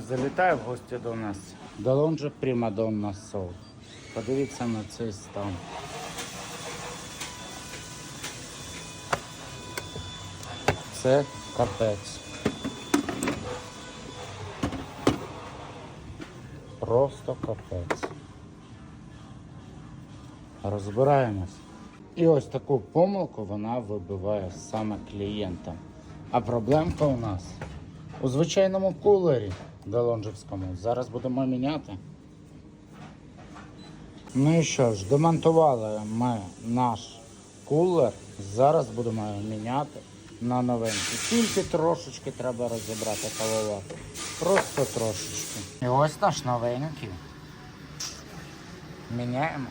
Залітає в гості до нас. Долонже Примадонна Сол. Подивіться на цей стан. Це капець. Просто капець. Розбираємось. І ось таку помилку вона вибиває саме клієнтам. А проблемка у нас у звичайному кулері Делонжевському. Зараз будемо міняти. Ну і що ж, демонтували ми наш кулер. Зараз будемо його міняти на новенький. Тільки трошечки треба розібрати кавовати. Просто трошечки. І ось наш новенький. Міняємо.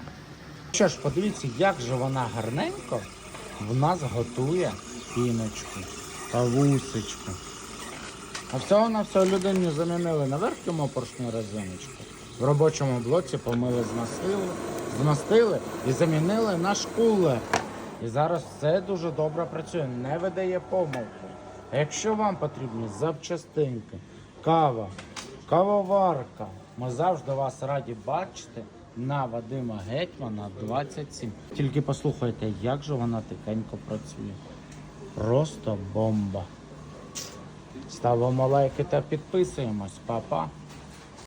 Що ж, подивіться, як же вона гарненько в нас готує піночку, кавусечку. А всього на все людині замінили на верхньому поршню резиночку. В робочому блоці помили змастили, змастили і замінили наш кулер. І зараз все дуже добре працює, не видає помилки. А якщо вам потрібні запчастинки, кава, кавоварка, ми завжди вас раді бачити на Вадима Гетьмана 27. Тільки послухайте, як же вона тихенько працює. Просто бомба. Ставимо лайки та підписуємось, Па-па.